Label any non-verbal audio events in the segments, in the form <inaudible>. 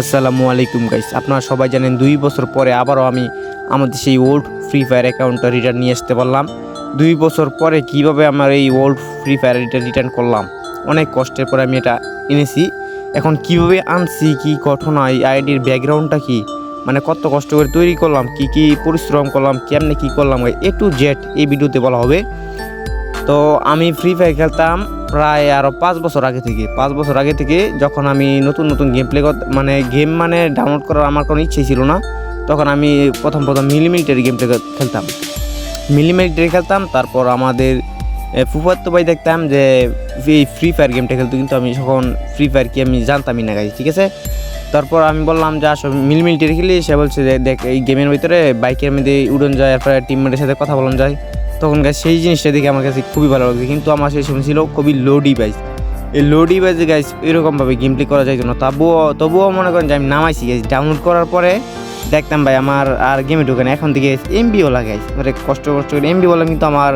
আসসালামু আলাইকুম গাইস আপনারা সবাই জানেন দুই বছর পরে আবারও আমি আমাদের সেই ওল্ড ফ্রি ফায়ার অ্যাকাউন্টটা রিটার্ন নিয়ে আসতে পারলাম। দুই বছর পরে কীভাবে আমার এই ওল্ড ফ্রি ফায়ার এটা রিটার্ন করলাম? অনেক কষ্টের পরে আমি এটা এনেছি। এখন কীভাবে আনছি, কি ঘটনা, এই আইডির ব্যাকগ্রাউন্ডটা কি? মানে কত কষ্ট করে তৈরি করলাম, কি কি পরিশ্রম করলাম, কেমনে কি করলাম এ টু জেড এই ভিডিওতে বলা হবে। তো আমি ফ্রি ফায়ার খেলতাম প্রায় আরও পাঁচ বছর আগে থেকে পাঁচ বছর আগে থেকে যখন আমি নতুন নতুন গেম প্লে মানে গেম মানে ডাউনলোড করার আমার কোনো ইচ্ছে ছিল না তখন আমি প্রথম প্রথম মিলিমিলিটারি গেম প্লে খেলতাম। মিলিমিলিটারি খেলতাম তারপর আমাদের এ, ফুফাতো ভাই দেখতাম যে এই ফ্রি ফায়ার গেমটা খেলতো কিন্তু আমি যখন ফ্রি ফায়ার কি আমি জানতামই না গাই ঠিক আছে? তারপর আমি বললাম যে আসো মিলিমিলিটারি খেলি সে বলছে যে দেখ এই গেমের ভিতরে বাইকের মধ্যে উড়ন যায় এরপরে টিমমেটের সাথে কথা বলানো যায়। তখন গাছ সেই জিনিসটা দেখে আমার কাছে খুবই ভালো লাগছে। কিন্তু আমার সেই সময় ছিল খুবই লো ডিভাইস এই লো ডিভাইসে গাইস এরকমভাবে গেম প্লে করা যাইতো না। তবুও তবুও মনে করেন যে আমি নামাইছি গাইস ডাউনলোড করার পরে দেখতাম ভাই আমার আর গেমে ঢুকে না। এখন থেকে এমবিও লাগাই মানে কষ্ট কষ্ট করে এমবি বললাম কিন্তু আমার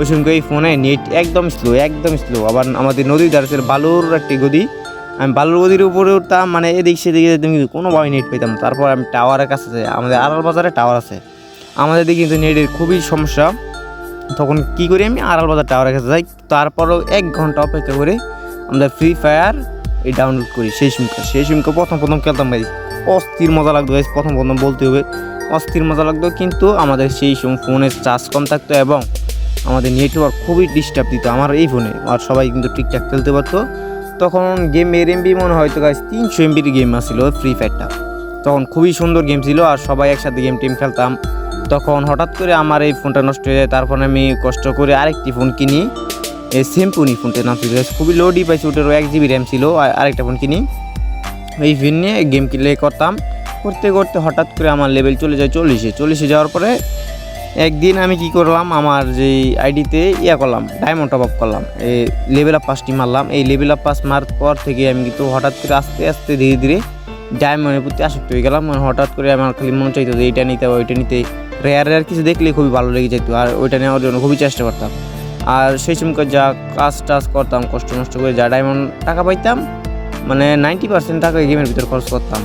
ওই সময় এই ফোনে নেট একদম স্লো একদম স্লো আবার আমাদের নদীর ছিল বালুর একটি গদি। আমি বালুর গদির উপরে উঠতাম মানে এদিক সেদিকে কিন্তু কোনোভাবে নেট পেতাম তারপর আমি টাওয়ারের কাছে আমাদের আড়াল বাজারে টাওয়ার আছে। আমাদের দিকে কিন্তু নেটের খুবই সমস্যা। তখন কি করি আমি? আড়াল বাজার টাওয়ারের কাছে যাই। তারপরও এক ঘণ্টা অপেক্ষা করে আমরা ফ্রি ফায়ার এই ডাউনলোড করি। সেই সিমকা সেই সিমকা প্রথম প্রথম খেলতাম ভাই। অস্থির মজা লাগতো guys, প্রথম প্রথম বলতে হবে অস্থির মজা লাগতো। কিন্তু আমাদের সেই সময় ফোনের চার্জ কম থাকতো এবং আমাদের নেটওয়ার্ক খুবই ডিস্টার্ব দিত। আমার এই ফোনে। আর সবাই কিন্তু ঠিকঠাক খেলতে পারতো। তখন গেমের এমবি মনে হয়তো গাছ তিনশো এমবির গেম আসছিল ফ্রি ফায়ারটা তখন খুবই সুন্দর গেম ছিল। আর সবাই একসাথে গেম টিম খেলতাম। তখন হঠাৎ করে আমার এই ফোনটা নষ্ট হয়ে যায়, তারপর আমি কষ্ট করে আরেকটি ফোন কিনি। এই সেমপুনি ফোনটার নাম ছিল খুবই লো ডিভাইস ওটারও এক জিবি র্যাম ছিল, আর আরেকটা ফোন কিনি। এই ফোন নিয়ে গেম প্লে করতাম। করতে করতে হঠাৎ করে আমার লেভেল চলে যায় চল্লিশে। চল্লিশে যাওয়ার পরে একদিন আমি কি করলাম, আমার যে আইডিতে ইয়া করলাম ডায়মন্ড টপ আপ করলাম। এই লেভেল আপ পাসটি মারলাম। এই লেভেল আপ পাস মারার পর থেকে আমি কিন্তু হঠাৎ করে আস্তে আস্তে ধীরে ধীরে ডায়মন্ডের প্রতি আসক্ত হয়ে গেলাম। মানে হঠাৎ করে আমার খালি মন চাইতো যে এইটা নিতে হবে, ওইটা নিতে। রেয়ার রেয়ার কিছু দেখলে খুবই ভালো লেগে যেত, আর ওইটা নেওয়ার জন্য খুবই চেষ্টা করতাম। আর সেই সময় যা কাজ টাজ করতাম, কষ্ট নষ্ট করে যা ডায়মন্ড টাকা পাইতাম মানে নাইনটি পার্সেন্ট টাকা গেমের ভিতরে খরচ করতাম।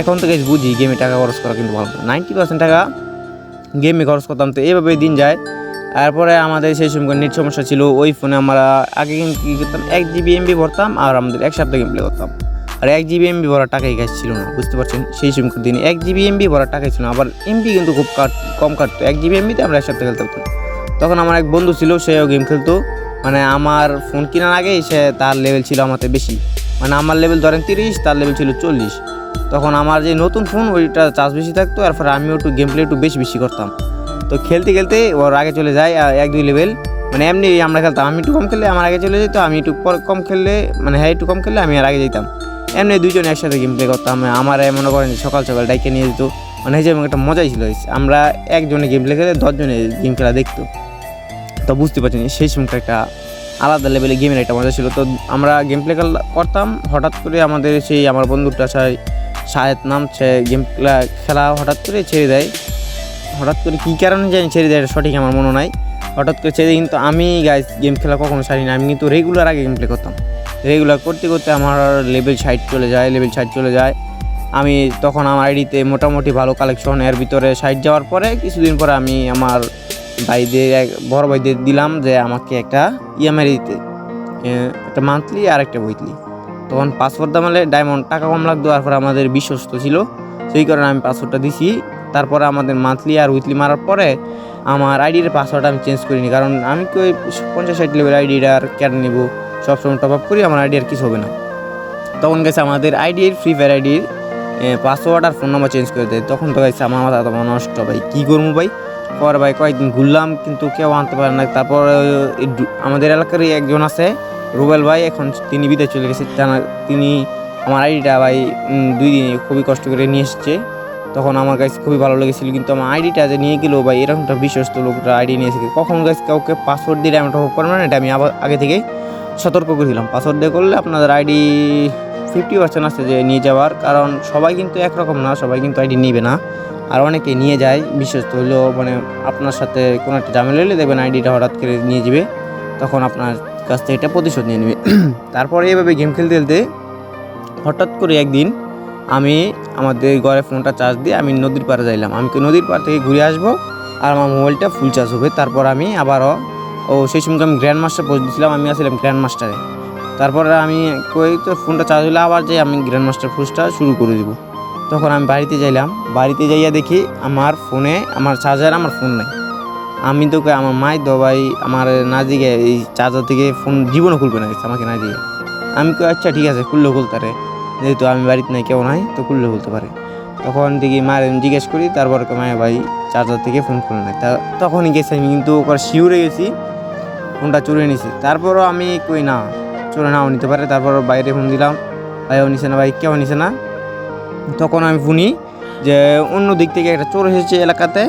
এখন থেকে বুঝি গেমে টাকা খরচ করা কিন্তু ভালো নাইনটি পার্সেন্ট টাকা গেমে খরচ করতাম, তো এইভাবে দিন যায়। তারপরে আমাদের সেই সময় নেট সমস্যা ছিল, ওই ফোনে আমরা আগে কী করতাম, এক জিবি এমবি ভরতাম, আর আমাদের এক সপ্তাহ গেম প্লে করতাম। আর এক জিবি এমবি ভরার টাকাই কাজ ছিল না, বুঝতে পারছেন? সেই সময়কার দিনে এক জিবি এমবি ভরার টাকাই ছিল না, আবার এমবি কিন্তু খুব কাট, কম কাটতো। এক জিবি এমবিতে আমরা এক সপ্তাহ খেলতে পারতাম। তখন আমার এক বন্ধু ছিল, সেও গেম খেলতো। মানে আমার ফোন কেনার আগেই সে তার লেভেল ছিল আমাদের বেশি। মানে আমার লেভেল ধরেন তিরিশ, তার লেভেল ছিল চল্লিশ। তখন আমার যে নতুন ফোন ওইটা চার্জ বেশি থাকতো এরপর আমিও একটু গেম প্লে একটু বেশি বেশি করতাম। তো খেলতে খেলতে ওর আগে চলে যায় আর এক দুই লেভেল মানে এমনি আমরা খেলতাম, আমি একটু কম খেললে আমার আগে চলে যেত, আমি একটু কম খেললে মানে হ্যাঁ একটু কম খেললে আমি আর আগে যেতাম এমনি দুজন একসাথে গেম প্লে করতাম। আমার মনে করেন সকাল সকাল ডাইকে নিয়ে যেত। মানে যে একটা মজাই ছিল। আমরা একজনে গেম প্লে খেলে দশজনে গেম খেলা দেখতো। তো বুঝতে পারছেন, সেই সময়টা একটা আলাদা লেভেলে গেমের একটা মজা ছিল। তো আমরা গেম প্লে করতাম। হঠাৎ করে আমাদের সেই আমার বন্ধুটা সাই শাহেদ নাম, সে গেম খেলা হঠাৎ করে ছেড়ে দেয়। হঠাৎ করে কী কারণে জানি ছেড়ে দেয় সঠিক আমার মনে নাই। হঠাৎ করে ছেড়ে কিন্তু আমি গাইজ গেম খেলা কখনো ছাড়ি না আমি কিন্তু রেগুলার আগে গেম প্লে করতাম। রেগুলার করতে করতে আমার লেভেল সাইড চলে যায় লেভেল সাইড চলে যায়। আমি তখন আমার আইডিতে মোটামুটি ভালো কালেকশন এর ভিতরে সাইড যাওয়ার পরে কিছুদিন পরে আমি আমার ভাইদের এক, বড় ভাইদের দিলাম যে আমাকে একটা ইএমআই দিতে একটা মান্থলি আর একটা উইকলি তখন পাসপোর্ট দামালে ডায়মন্ড টাকা কম লাগতো আর আমাদের বিশ্বস্ত ছিল। সেই কারণে আমি পাসওয়ার্ডটা দিছি। তারপরে আমাদের মান্থলি আর উইকলি মারার পরে আমার আইডির পাসওয়ার্ড আমি চেঞ্জ করিনি। কারণ আমি কি ওই পঞ্চাশ ষাট লেভেল আইডিটা আর কেটে নেব? সবসময় টপ আপ করি, আমার আইডি আর কিছু হবে না। তখন গেছে আমাদের আইডির ফ্রি ফায়ার আইডির পাসওয়ার্ড আর ফোন নাম্বার চেঞ্জ করে দেয়। তখন তো গেছে আমার মাথা তোমার নষ্ট, ভাই, কী করব ভাই? পরে ভাই কয়েকদিন ঘুরলাম, কিন্তু কেউ আনতে পারে না। তারপর আমাদের এলাকারই একজন আছে, রুবেল ভাই, এখন তিনি বিদেশ চলে গেছে। তানা- আমার আইডিটা ভাই দুই দিনে খুবই কষ্ট করে নিয়ে এসছে। তখন আমার কাছে খুবই ভালো লেগেছিল, কিন্তু আমার আইডিটা যে নিয়ে গেলো ভাই, এরকমটা বিশ্বস্ত লোকটা আইডি নিয়ে এসে কখন গাছ কাউকে পাসওয়ার্ড দিলে আমি টপ করব না এটা আমি আবার আগে থেকে সতর্ক করেছিলাম পাসওয়ার্ড দিয়ে করলে আপনাদের আইডি ফিফটি পার্সেন্ট আছে যে নিয়ে যাওয়ার। কারণ সবাই কিন্তু একরকম না, সবাই কিন্তু আইডি নিবে না। আর অনেকে নিয়ে যায় বিশ্বস্ত হলেও মানে আপনার সাথে কোনো একটা ঝামেলা হলে দেখবেন আইডিটা হঠাৎ করে নিয়ে যাবে, তখন আপনার কাছ থেকে এটা প্রতিশোধ নিয়ে নেবে। <clears throat> তারপরে এভাবে গেম খেলতে খেলতে হঠাৎ করে একদিন আমি আমাদের ঘরে ফোনটা চার্জ দিয়ে আমি নদীর পাড়ে যাইলাম। আমি নদীর পাড় থেকে ঘুরে আসব? আর আমার মোবাইলটা ফুল চার্জ হবে। তারপর আমি আবারও ও, সেই সময় আমি গ্র্যান্ড মাস্টার পোস্ট দিয়েছিলাম আমি আসলাম গ্র্যান্ড মাস্টারে তারপরে আমি কই, তো ফোনটা চার্জ হলে আবার যে আমি গ্র্যান্ড মাস্টার পোস্টটা শুরু করে দিব। তখন আমি বাড়িতে যাইলাম, বাড়িতে যাইয়া দেখি আমার ফোনে আমার চার্জার আমার ফোন নাই। আমি তো আমার মাই ভাই, আমার না দিকে এই চার্জার থেকে ফোন জীবনও খুলবে না আমাকে না দিয়ে আমি কই আচ্ছা ঠিক আছে খুললেও খুলতে পারে। যেহেতু আমি বাড়িতে নাই, কেউ নাই, তো খুললে খুলতে পারে। তখন দেখি মায়ের জিজ্ঞেস করি, তারপর মায়ের ভাই চার্জার থেকে ফোন খুলে নেয় তা তখনই গেছি আমি, কিন্তু ওখানে শিউরে গেছি। ফোনটা চুরে নিছি। তারপরও আমি কই না, চুরে নাও নিতে পারে তারপর বাইরে ফোন দিলাম। ভাইও নিছে না ভাই, কেউ নিছে না। তখন আমি শুনি যে অন্য দিক থেকে একটা চোর এসেছে এলাকাতে,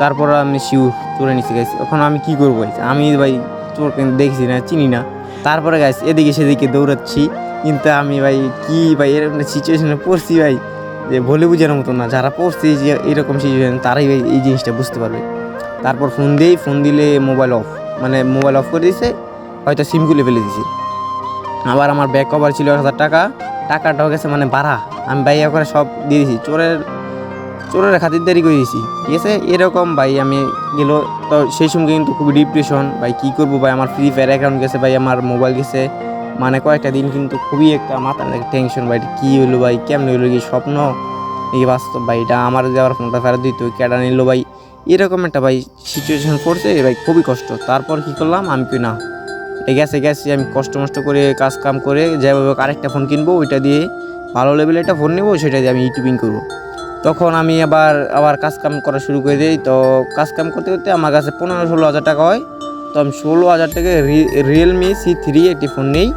তারপর আমি শিউ চোরে নিচে গেছি এখন আমি কি করব? আমি ভাই চোর দেখছি না, চিনি না। তারপরে গাছ এদিকে সেদিকে দৌড়াচ্ছি। কিন্তু আমি ভাই কি ভাই এরকম সিচুয়েশনে পড়ছি ভাই, যে বলে বুঝানোর মতো না। যারা পড়ছি যে এরকম সিচুয়েশন তারাই ভাই এই জিনিসটা বুঝতে পারবে। তারপর ফোন দিয়েই ফোন দিলে মোবাইল অফ মানে মোবাইল অফ করে দিয়েছে, হয়তো সিম খুলে ফেলে দিয়েছে। আবার আমার ব্যাক কভার ছিল এক হাজার টাকা, টাকাটাও গেছে মানে বাড়া আমি ভাইয়া করে সব দিয়ে দিয়েছি, চোরের চোরের খাতিরদারি করে দিয়েছি। ঠিক আছে? এরকম ভাই আমি গেল, তো সেই সময় কিন্তু খুবই ডিপ্রেশন ভাই, কী করব ভাই? আমার ফ্রি ফায়ার অ্যাকাউন্ট গেছে ভাই, আমার মোবাইল গেছে। মানে কয়েকটা দিন কিন্তু খুবই একটা মাথা টেনশন ভাই কী হলো ভাই? কেমন হলো কি স্বপ্ন? এই বাস্তব ভাই, এটা আমার যদি আবার ফোনটা ফেরত দিত কেডা নিল ভাই? এরকম একটা ভাই সিচুয়েশন পড়ছে ভাই খুবই কষ্ট। তারপর কি করলাম? আমি কি না এই গেছে গেছে, আমি কষ্ট মষ্ট করে কাজ কাম করে যেভাবে আরেকটা ফোন কিনবো, ওইটা দিয়ে ভালো লেভেলের একটা ফোন নেব, সেটা দিয়ে আমি ইউটিউবিং করব। তখন আমি আবার আবার কাজ কাম করা শুরু করে দিই। তো কাজ কাম করতে করতে আমার কাছে পনেরো ষোলো হাজার টাকা হয়। তো আমি ষোলো হাজার টাকা রিয়েলমি সি থ্রি একটি ফোন নেই।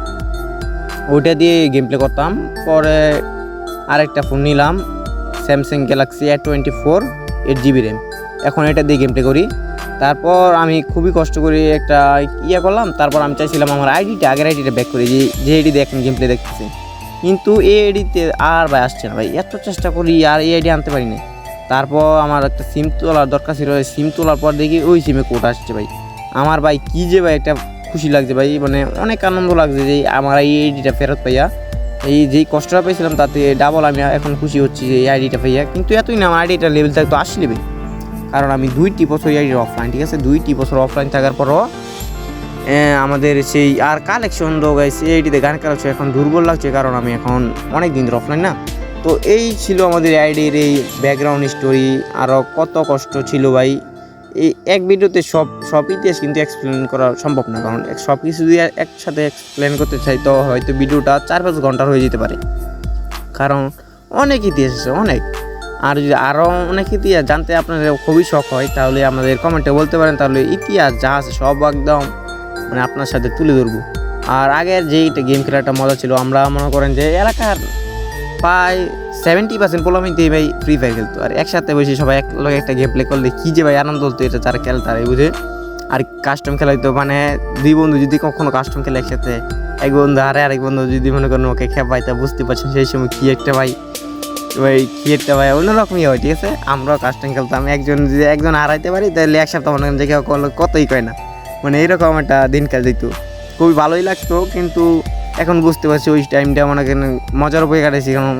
ওইটা দিয়ে গেম প্লে করতাম। পরে আরেকটা ফোন নিলাম Samsung Galaxy A twenty four eight GB RAM এখন এটা দিয়ে গেম প্লে করি। তারপর আমি খুবই কষ্ট করে একটা ইয়ে করলাম। তারপর আমি চাইছিলাম আমার আইডিটা আগের আইডিটা ব্যাক করি যে যে আইডি এখন গেম প্লে দেখতেছি। কিন্তু এই আইডিতে আর ভাই আসছে না ভাই। এত চেষ্টা করি আর এই আইডি আনতে পারি না তারপর আমার একটা সিম তোলার দরকার ছিল। সিম তোলার পর দেখি ওই সিমে কোড আসছে ভাই। আমার ভাই কী যে ভাই একটা খুশি লাগছে ভাই। মানে অনেক আনন্দ লাগছে যে আমার এই আইডিটা ফেরত পাইয়া। এই যেই কষ্টটা পেয়েছিলাম, তাতে ডাবল আমি এখন খুশি হচ্ছি যে এই আইডিটা পাইয়া কিন্তু এতই না, আমার আইডিটা লেভেলটা একটু আশি লেবে কারণ আমি দুইটি বছর এই আইডির অফলাইন ঠিক আছে? দুইটি বছর অফলাইন থাকার পরও আমাদের সেই আর কালেকশন দো গাইছে এইটিতে গান কালেকশন এখন দুর্বল লাগছে, কারণ আমি এখন অনেক দিন ধরে অফলাইন না। তো এই ছিল আমাদের আইডির এই ব্যাকগ্রাউন্ড স্টোরি আরও কত কষ্ট ছিল ভাই। এই এক ভিডিওতে সব সব ইতিহাস কিন্তু এক্সপ্লেন করা সম্ভব না। কারণ সব কিছু যদি একসাথে এক্সপ্লেন করতে চাই, তো হয়তো ভিডিওটা চার পাঁচ ঘণ্টার হয়ে যেতে পারে। কারণ অনেক ইতিহাস আছে, অনেক। আর যদি আরও অনেক ইতিহাস জানতে আপনাদের খুবই শখ হয়, তাহলে আমাদের কমেন্টে বলতে পারেন। তাহলে ইতিহাস যা আছে সব একদম মানে আপনার সাথে তুলে ধরবো। আর আগের যেইটা গেম খেলাটা মজা ছিল, আমরা মনে করেন যে এলাকার প্রায় সেভেন্টি পার্সেন্ট পোলামিতে ভাই ফ্রি ফায়ার খেলতো। আর একসাথে বসে সবাই এক লগে একটা গেম প্লে করলে কী যে ভাই আনন্দ হতো, এটা যারা খেলে তারাই বুঝে। আর কাস্টম খেলা হইতো মানে দুই বন্ধু যদি কখনো কাস্টম খেলে একসাথে, এক বন্ধু আরে আরেক বন্ধু যদি মনে করেন ওকে খেপাই তা বুঝতে পারছেন, সেই সময় কী একটা ভাই ভাই কী একটা ভাই, অন্যরকমই হয়, ঠিক আছে? আমরাও কাস্টম খেলতাম, একজন যদি একজন হারাইতে পারি, তাহলে এক সপ্তাহ মনে করেন যে কতই কয় না। মানে এরকম একটা দিনকাল দিত। খুবই ভালোই লাগতো, কিন্তু এখন বুঝতে পারছি ওই টাইমটা মনে করেন মজার উপরে কাটাইছি কারণ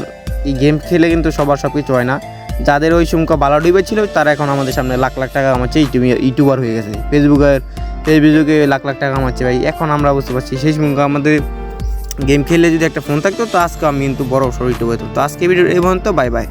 এই গেম খেলে কিন্তু সবার সব কিছু হয় না। যাদের ওই সংখ্যা ভালো ডিবে ছিল, তারা এখন আমাদের সামনে লাখ লাখ টাকা কামাচ্ছে, ইউটিউব, ইউটিউবার হয়ে গেছে। ফেসবুকের ফেসবুকে লাখ লাখ টাকা কামাচ্ছে ভাই। এখন আমরা বুঝতে পারছি, সেই সংখ্যা আমাদের গেম খেললে যদি একটা ফোন থাকতো, তো আজকে আমি কিন্তু বড় সড় ইউটিউব হতো তো আজকে ভিডিও এই পর্যন্ত, বাই বাই।